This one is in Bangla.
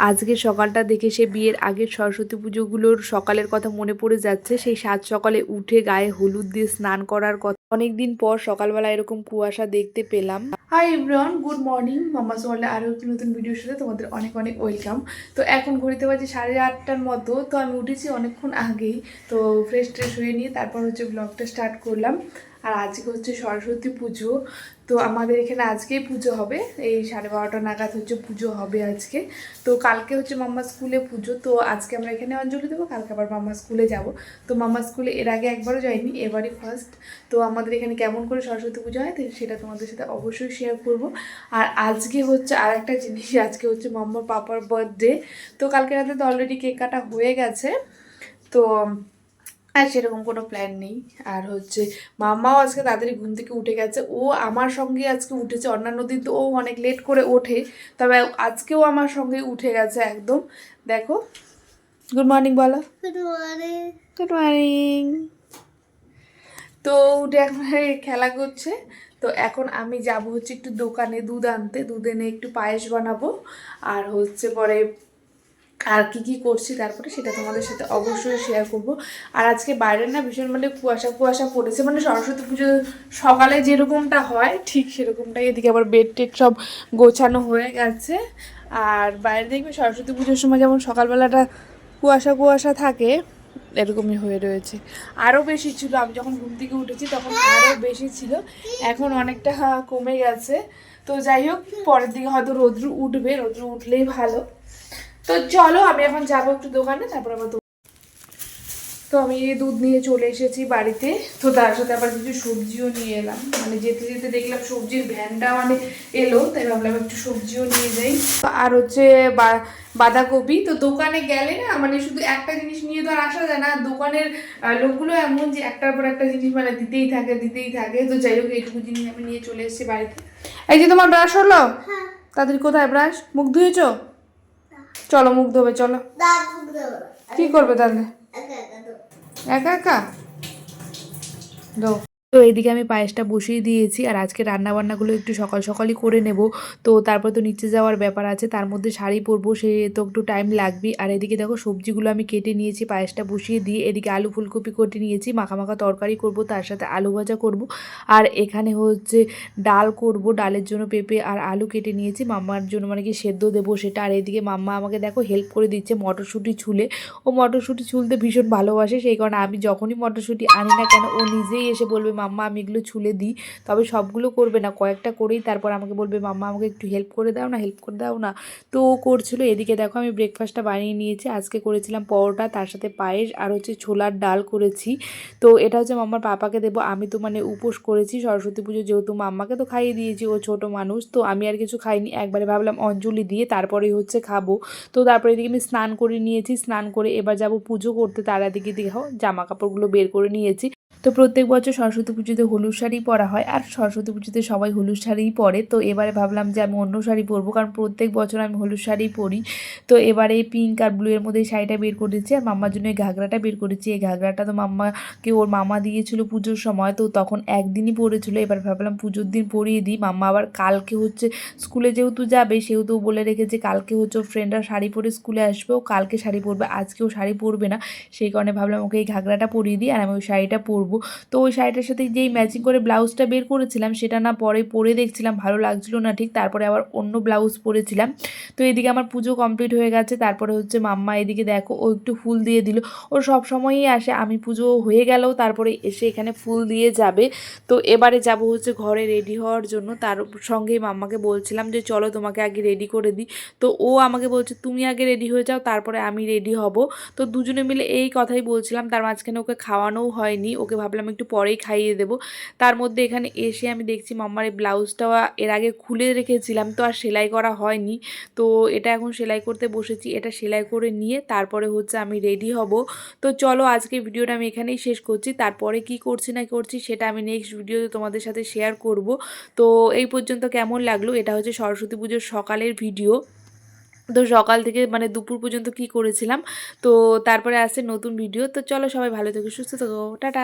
আজকে সকালটা দেখে সে বিয়ের আগের সরস্বতী পুজোগুলোর সকালের কথা মনে পড়ে যাচ্ছে। সেই সাত সকালে উঠে গায়ে হলুদ দিয়ে স্নান করার কথা। অনেকদিন পর সকালবেলা এরকম কুয়াশা দেখতে পেলাম। হাই এভরিওয়ান গুড মর্নিং মামা সোয়ালে আরও একটি নতুন ভিডিওর সাথে তোমাদের অনেক অনেক ওয়েলকাম তো এখন ঘড়িতে বাজে সাড়ে আটটার মতো, তো আমি উঠেছি অনেকক্ষণ আগেই। তো ফ্রেশ ট্রেশ হয়ে নিয়ে তারপর হচ্ছে ব্লগটা স্টার্ট করলাম। আর আজকে হচ্ছে সরস্বতী পুজো। তো আমাদের এখানে আজকেই পুজো হবে। এই সাড়ে বারোটা নাগাদ হচ্ছে পুজো হবে আজকে। তো কালকে হচ্ছে মাম্মা স্কুলে পুজো। তো আজকে আমরা এখানে অঞ্জলি দেবো, কালকে আবার মাম্মা স্কুলে যাব। তো মাম্মা স্কুলে এর আগে একবারও যাইনি, এবারই ফার্স্ট তো আমাদের এখানে কেমন করে সরস্বতী পুজো হয় সেটা তোমাদের সাথে অবশ্যই শেয়ার করব। আর আজকে হচ্ছে আর একটা জিনিস আজকে হচ্ছে মাম্মা পাপার বার্থডে তো কালকে রাতে তো অলরেডি কেক কাটা হয়ে গেছে। তো আর সেরকম কোনো প্ল্যান নেই। আর হচ্ছে মাম্মাও আজকে তাড়াতাড়ি ঘুম থেকে উঠে গেছে। ও আমার সঙ্গে আজকে উঠেছে। অন্যান্য দিন তো ও অনেক লেট করে ওঠে। তবে আজকেও আমার সঙ্গে উঠে গেছে একদম। দেখো। গুড মর্নিং বলো। গুড মর্নিং গুড মর্নিং তো উঠে এখন খেলা করছে। তো এখন আমি যাব হচ্ছে একটু দোকানে দুধ আনতে, দুধ এনে একটু পায়েস বানাবো। আর হচ্ছে পরে আর কি কি করছি তারপরে সেটা তোমাদের সাথে অবশ্যই শেয়ার করব। আর আজকে বাইরে না ভীষণ মানে কুয়াশা কুয়াশা পড়েছে। মানে সরস্বতী পুজো সকালে যেরকমটা হয়, ঠিক সেরকমটাই এদিকে আবার বেড টেড সব গোছানো হয়ে গেছে। আর বাইরে দেখবে সরস্বতী পুজোর সময় যেমন সকালবেলাটা কুয়াশা কুয়াশা থাকে এরকমই হয়ে রয়েছে। আরও বেশি ছিল, আমি যখন ঘুম থেকে উঠেছি তখন আরও বেশি ছিল। এখন অনেকটা কমে গেছে। তো যাই হোক, পরের দিকে হয়তো রোদ্রু উঠবে, রোদ্রু উঠলেই ভালো। তো চলো, আমি এখন যাব একটু দোকানে, তারপর আবার তো আমি দুধ নিয়ে চলে এসেছি বাড়িতে। তো তার সাথে আবার কিছু সবজিও নিয়ে এলাম। মানে যেতে যেতে দেখলাম সবজির ভ্যানটা মানে এলো তাই ভাবলাম একটু সবজিও নিয়ে যাই। আর হচ্ছে বাঁধাকপি। তো দোকানে গেলে না মানে শুধু একটা জিনিস নিয়ে তো আর আসা যায় না। দোকানের লোকগুলো এমন যে একটার পর একটা জিনিস মানে দিতেই থাকে দিতেই থাকে। তো যাই হোক এইটুকু জিনিস আমি নিয়ে চলে এসেছি বাড়িতে। এই যে তোমার ব্রাশ হলো? হ্যাঁ। তাদের কোথায় ব্রাশ? মুখ ধুয়েছো? চলো মুখ ধোবে চলো। কি করবে তাহলে? একা একা তো একা একা দাও তো এইদিকে আমি পায়েসটা বসিয়ে দিয়েছি আর আজকে রান্না বান্নাগুলো একটু সকাল সকালই করে নেব। তো তারপর তো নিচে যাওয়ার ব্যাপার আছে, তার মধ্যে শাড়ি পরবো, সে তো একটু টাইম লাগবে। আর এদিকে দেখো সবজিগুলো আমি কেটে নিয়েছি, পায়েসটা বসিয়ে দিয়ে এদিকে আলু ফুলকপি কেটে নিয়েছি মাখা মাখা তরকারি করব, তার সাথে আলু ভাজা করব। আর এখানে হচ্ছে ডাল করব, ডালের জন্য পেঁপে আর আলু কেটে নিয়েছি, মাম্মার জন্য মানে কি সেদ্ধ দেবো সেটা। আর এদিকে মাম্মা আমাকে দেখো হেল্প করে দিচ্ছে মটরশুঁটি ছুলে। ও মটরশুঁটি ছুলতে ভীষণ ভালোবাসে, সেই কারণে আমি যখনই মটরশুঁটি আনি না কেন, ও নিজেই এসে বলবে মাম্মা, আমি এগুলো ছুলে দিই। তবে সবগুলো করবে না, কয়েকটা করেই তারপর আমাকে বলবে, মাম্মা, আমাকে একটু হেল্প করে দাও না হেল্প করে দাও না। তো ও করছিল। এদিকে দেখো, আমি ব্রেকফাস্টটা বানিয়ে নিয়েছি। আজকে করেছিলাম পরোটা, তার সাথে পায়েস আর হচ্ছে ছোলার ডাল করেছি। তো এটা হচ্ছে মাম্মার পাপাকে দেবো। আমি তো মানে উপোস করেছি, সরস্বতী পুজো যেহেতু মাম্মাকে তো খাইয়ে দিয়েছি, ও ছোট মানুষ। তো আমি আর কিছু খাইনি। একবারে ভাবলাম অঞ্জলি দিয়ে তারপরেই হচ্ছে খাব। তো তারপরে এদিকে আমি স্নান করে নিয়েছি। স্নান করে এবার যাব পুজো করতে। তার দিকে দেখো, জামা কাপড়গুলো বের করে নিয়েছি। তো প্রত্যেক বছর সরস্বতী পুজোতে হলুদ শাড়ি পরা হয়, আর সরস্বতী পুজোতে সবাই হলুদ শাড়িই পরে। তো এবারে ভাবলাম যে আমি অন্য শাড়ি পরবো, কারণ প্রত্যেক বছর আমি হলুদ শাড়ি পরি। তো এবারে পিঙ্ক আর ব্লু এর মধ্যে শাড়িটা বের করেছি, আর মাম্মার জন্য এই ঘাগরাটা বের করেছি। এই ঘাগরাটা তো মাম্মাকে ওর মামা দিয়েছিল পুজোর সময়, তো তখন একদিনই পরেছিল। এবার ভাবলাম পুজোর দিন পরিয়ে দিই। মাম্মা আবার কালকে হচ্ছে স্কুলে যেহেতু যাবে, সেহেতু বলে রেখেছে কালকে হচ্ছে ওর ফ্রেন্ডরা শাড়ি পরে স্কুলে আসবে, ও কালকে শাড়ি পরবে। আজকেও শাড়ি পরবে না, সেই কারণে ভাবলাম ওকে এই ঘাগরাটা পরিয়ে দিই, আর আমি ওই শাড়িটা পরবো। তো ওই শাড়িটার সাথে যেই ম্যাচিং করে ব্লাউজটা বের করেছিলাম, সেটা না পরে পরে দেখছিলাম, ভালো লাগছিল না ঠিক। তারপরে আবার অন্য ব্লাউজ পরেছিলাম। তো এদিকে আমার পুজো কমপ্লিট হয়ে গেছে, তারপরে হচ্ছে মাম্মা এদিকে দেখো, ও একটু ফুল দিয়ে দিল। ও সব সময়ই আসে, আমি পুজো হয়ে গেলেও তারপরে এসে এখানে ফুল দিয়ে যাবে। তো এবারে যাব হচ্ছে ঘরে রেডি হওয়ার জন্য। তার সঙ্গেই মাম্মাকে বলছিলাম যে, চলো তোমাকে আগে রেডি করে দিই। তো ও আমাকে বলছে, তুমি আগে রেডি হয়ে যাও, তারপরে আমি রেডি হব। তো দুজনে মিলে এই কথাই বলছিলাম। তার মাঝখানে ওকে খাওয়ানোও হয়নি, ওকে ভাবলাম একটু পরেই খাইয়ে দেবো। তার মধ্যে এখানে এসে আমি দেখছি মাম্মার এই ব্লাউজটাও এর আগে খুলে রেখেছিলাম, তো আর সেলাই করা হয়নি। তো এটা এখন সেলাই করতে বসেছি, এটা সেলাই করে নিয়ে তারপরে হচ্ছে আমি রেডি হব। তো চলো আজকে ভিডিওটা আমি এখানেই শেষ করছি, তারপরে কি করছি না করছি সেটা আমি নেক্সট ভিডিওতে তোমাদের সাথে শেয়ার করব। তো এই পর্যন্ত কেমন লাগল? এটা হচ্ছে সরস্বতী পুজোর সকালের ভিডিও তো সকাল থেকে মানে দুপুর পর্যন্ত কি করেছিলাম? তো তারপরে আসছে নতুন ভিডিও তো চলো সবাই ভালো থেকো, সুস্থ থেকো। টাটা।